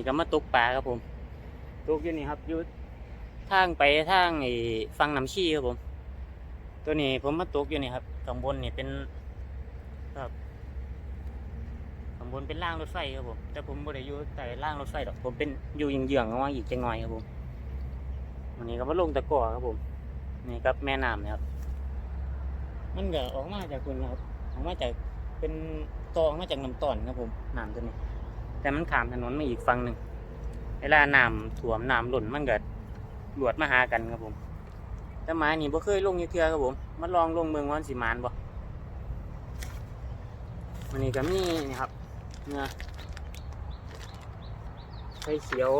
นนี้ก็มาตกปลาครับผมตกอยู่นี่ครับอยู่ทางไปทางไอ้ฟังน้ำชีครับผม ตัวนี้ผมมาตกอยู่นี่ครับข้างบนนี่เป็นครับข้างบนเป็นรางรถไฟครับผม แต่ผมไม่ได้อยู่ใต้รางรถไฟดอกผมเป็นอยู่ยิงเยื้องๆระหว่างอีกจังหน่อยครับผมวันนี้ก็มาลงตะกร้อครับผมนี่ครับแม่น้ำเนะครับ มันก็ออกมาจากคุณครับออกมาจากเป็นตอออกมาจากน้ำตอนครับผมน้ำตัวนี้ แต่มันขามถนนมาอีกฝั่งหนึ่งเวลาน้ำท่วมน้ำหล่นมันเก็หลวดมาหากันครับผมแต่หมานี่บ่เคยลงยี่เทือครับผมมาลองลงเมืองวันสิมานบ่มันนี่ก็มีนี่ครับเนื้อไข่เขียว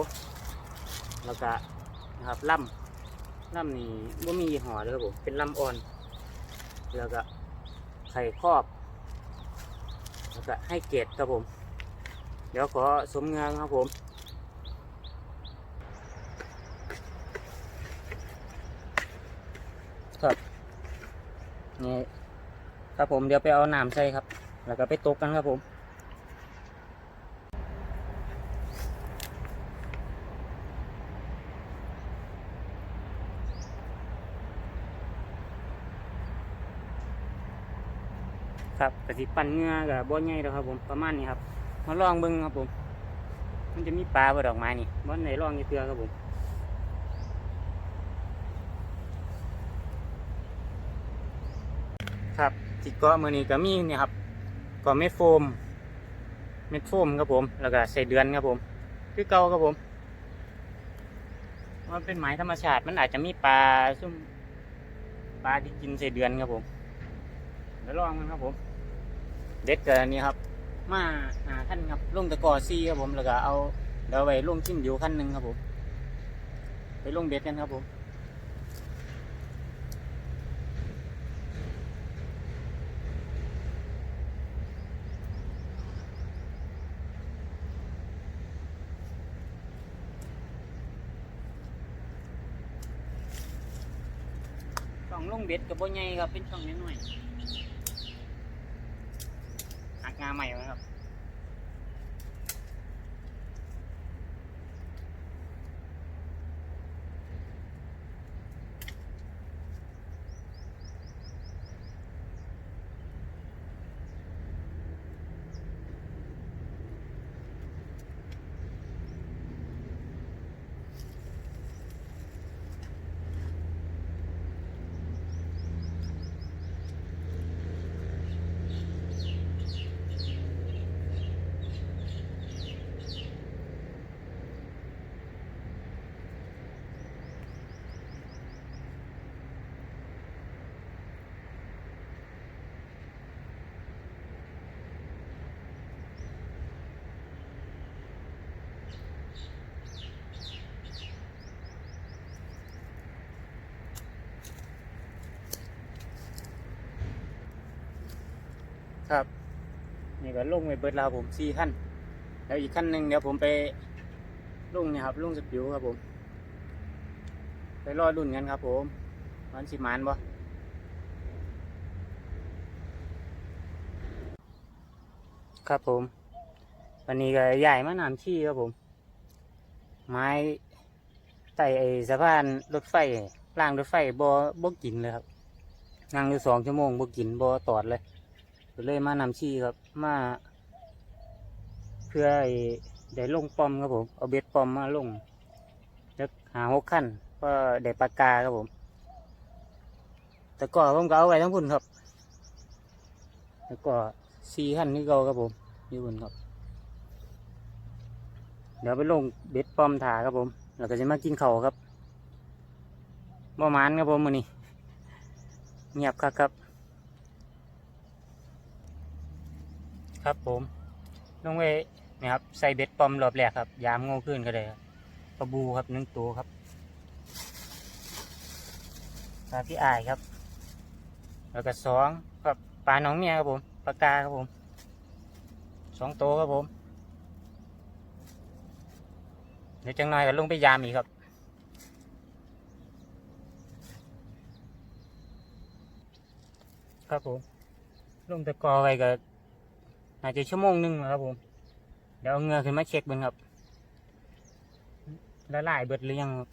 แล้วก็นะครับล่ำล่ำนี่บ่มีหอเลยครับผมเป็นล่ำอ่อน แล้วก็ไข่ครอบ แล้วก็ให้เกรดครับผม เดี๋ยวขอสมงานครับผมครับนี่ครับผมเดี๋ยวไปเอาน้ำใส่ครับ แล้วก็ไปตกกันครับผมครับกะสิปั่นเงือกับบ่อใหญ่แล้วครับผมประมาณนี้ครับ มาลองเบิ่งครับผม มันจะมีปลาบ่ดอกไม้นี่บ่ไหนลองยี่เทือครับผมครับจิเกาะมือนี้ก็มีนี่ครับก็เม็ดโฟม เม็ดโฟมครับผม แล้วก็ใส่เดือนครับผม คือเก่าครับผมมันเป็นไม้ธรรมชาติ มันอาจจะมีปลาซุ่มปลาที่กินใส่เดือนครับผมเดี๋ยวลองมันครับผม เด็ดเกินนี้ครับ มาหาขั้นครับลงตะกอซีครับผมแล้วก็เอาเดี๋ยวไปลงชิ้นอยู่ขั้นหนึ่งครับผมไปลงเบ็ดกันครับผมช่องลงเบ็ดกับบ่ใหญ่ครับเป็นช่องน้อยๆ นี่ก็ลงไปเบิดล้วผมสี่ขั้นแล้วอีกขั้นหนึ่งเดี๋ยวผมไปลงเนี่ยครับลงสปิวครับผม ไปรอรุ่นกันครับผมมันสิมานบ่ครับผม วันนี้ก็ใหญ่มานำขี้ครับผม ไม้ไต่ไอ้สะพานรถไฟรางรถไฟบ่บ่กินเลยครับนั่งอยู่สองชั่วโมงบ่กินบ่ตอดเลย ก็เลยมานำชีครับ มาเพื่อไอ้ได้ลงปอมครับผม เอาเบ็ดปอมมาลงแล้วหาหกขั้นก็ได้ปลากาครับผม แต่ก่อนผมก็เอาไว้ทั้งพุ่นครับ แล้วก็สี่ขั้นนี่เก่าครับผมอยู่พุ่นครับ เดี๋ยวไปลงเบ็ดปอมถาครับผม แล้วก็จะมากินเข้าครับบ่หมานครับผมมือนี้เงียบครับครับ ครับผมลงไปนี่ครับใส่เบ็ดปอมรอบแรกครับ ยามโง่ขึ้นก็ได้ครับปลาบูครับหนึ่งตัวครับปลาพี่อายครับ แล้วก็สองครับปลาหนองเมียครับผมปลากาครับผมสองตัวครับผมเดี๋ยวจังหน่อยก็ลงไปยามอีกครับครับผมลงตะกอไว้ก็ น่าจะชั่วโมงหนึ่งแล้วครับผม เดี๋ยวเอาเงือขึ้นมาเช็คเบิ่งครับละลายเบิดหรือยังครับ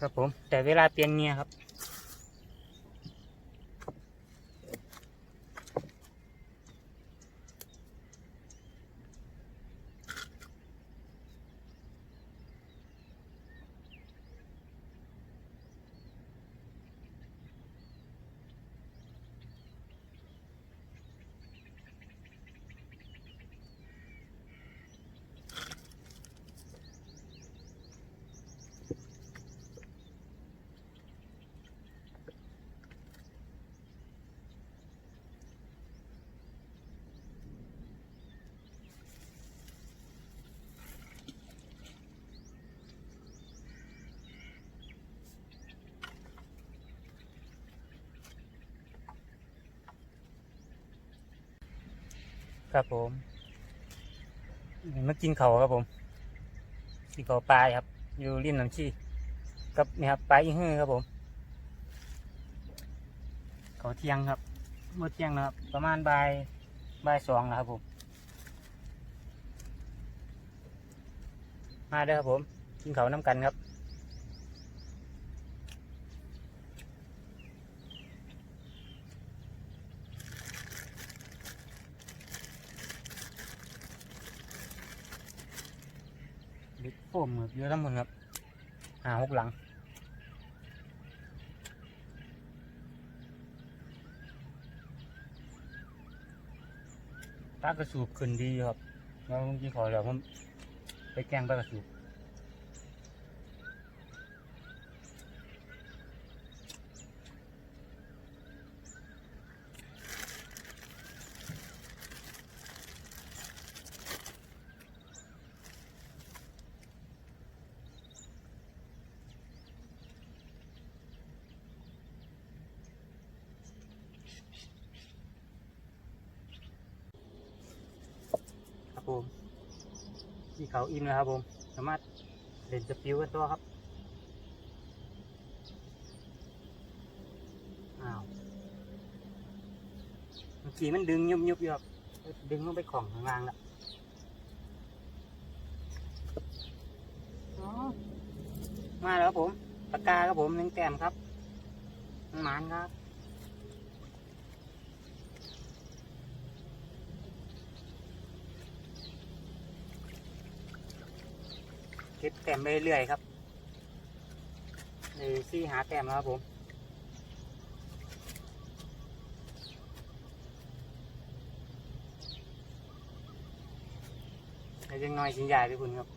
ครับผม แต่เวลาเปลี่ยนเงียครับ ครับผมมากินเขาครับผมกินเขาปลาครับ อยู่ริมน้ำชีกับนี่ครับปลาอีหื้อครับผมเขาเที่ยงครับเมื่อเที่ยงนะครับ ประมาณบ่ายบ่ายสองนะครับผมมาเด้อครับผมกินเขาน้ำกันครับิกโฟมครับเยอะทั้งหมดครับหาหกหลังตากระสูบขึ้นดีครับแล้วเมื่อกี้ขอเดี๋ยวผมไปแกงตากระสูบ ผมที่เขาอิ่มแล้วครับผม สามารถเล่นสปิวกันตัวครับ อ้าวเมื่อกี้มันดึงยุบยุบอยู่ครับ ดึงลงไปของข้างล่างแล้วอ๋อมาแล้วครับผมปากกาครับผมหนึ่งแต้มครับ หมานครับ เก็บ แต้มไปเรื่อยครับในซี่หาแต้มแล้วครับผมแต่ยังน้อยสินใหญ่ไปคุณครับ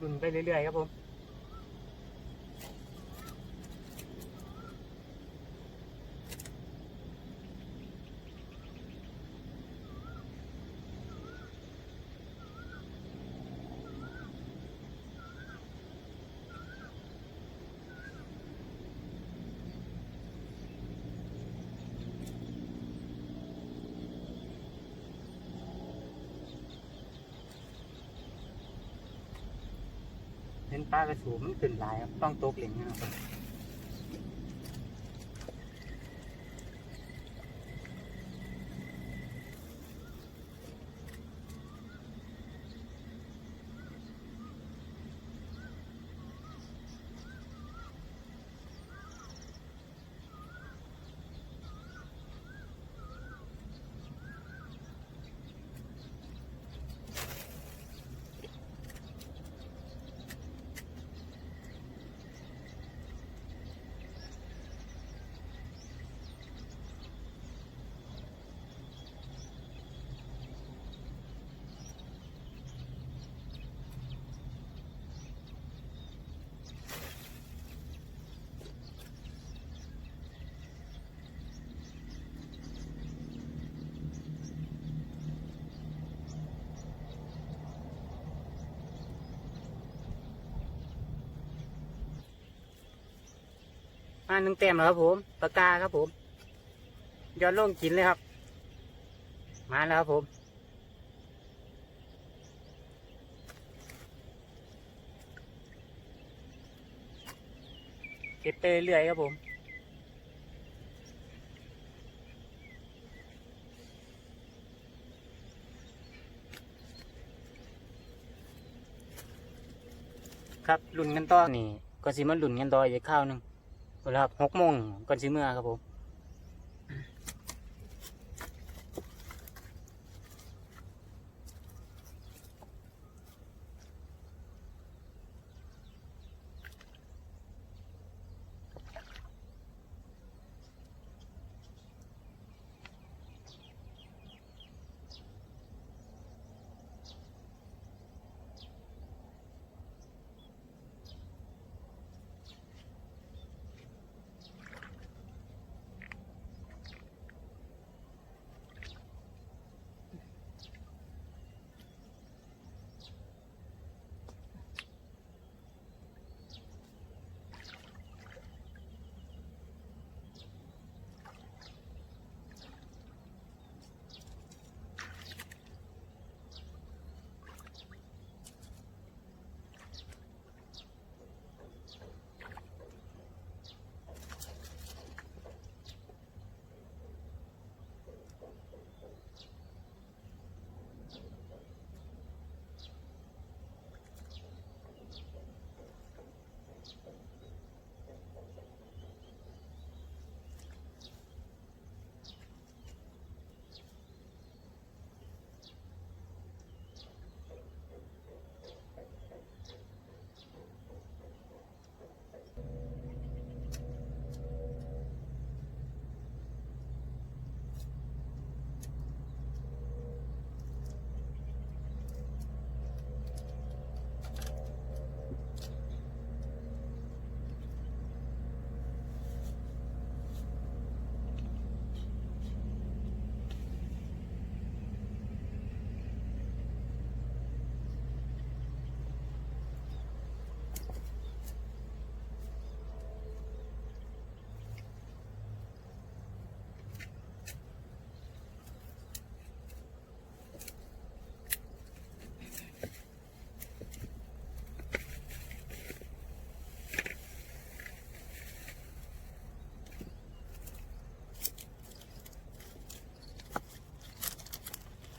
รุ่นไปเรื่อยๆครับผม ปลากระสูมันขึ้นหลายครับต้องตกเหล่งนะครับ มาหนึ่งเต็มแล้วครับผมปากกาครับผมย้อนลงกินเลยครับ มาแล้วครับผมเก็บไปเรื่อยๆครับผมครับลุ่นกันต่อนี่ก็สิมาลุ่นกันต่ออีกข้าวหนึ่ง เวลาหกโมงก่อนสิเมื่อครับผม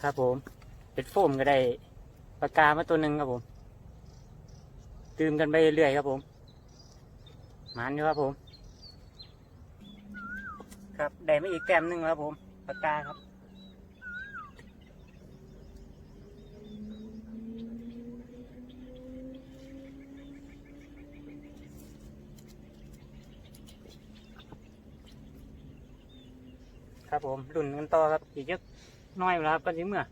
ครับผมเป็นโฟมก็ได้ปากกามาตัวหนึ่งครับผม ตื่มกันไปเรื่อยครับผมมันอยู่ครับผม ครับได้มาอีกแต้มหนึ่งครับผมปากกาครับครับผมรุ่นกันต่อครับอีกเยอะ น้อยแล้วครับก็สิเมื่อ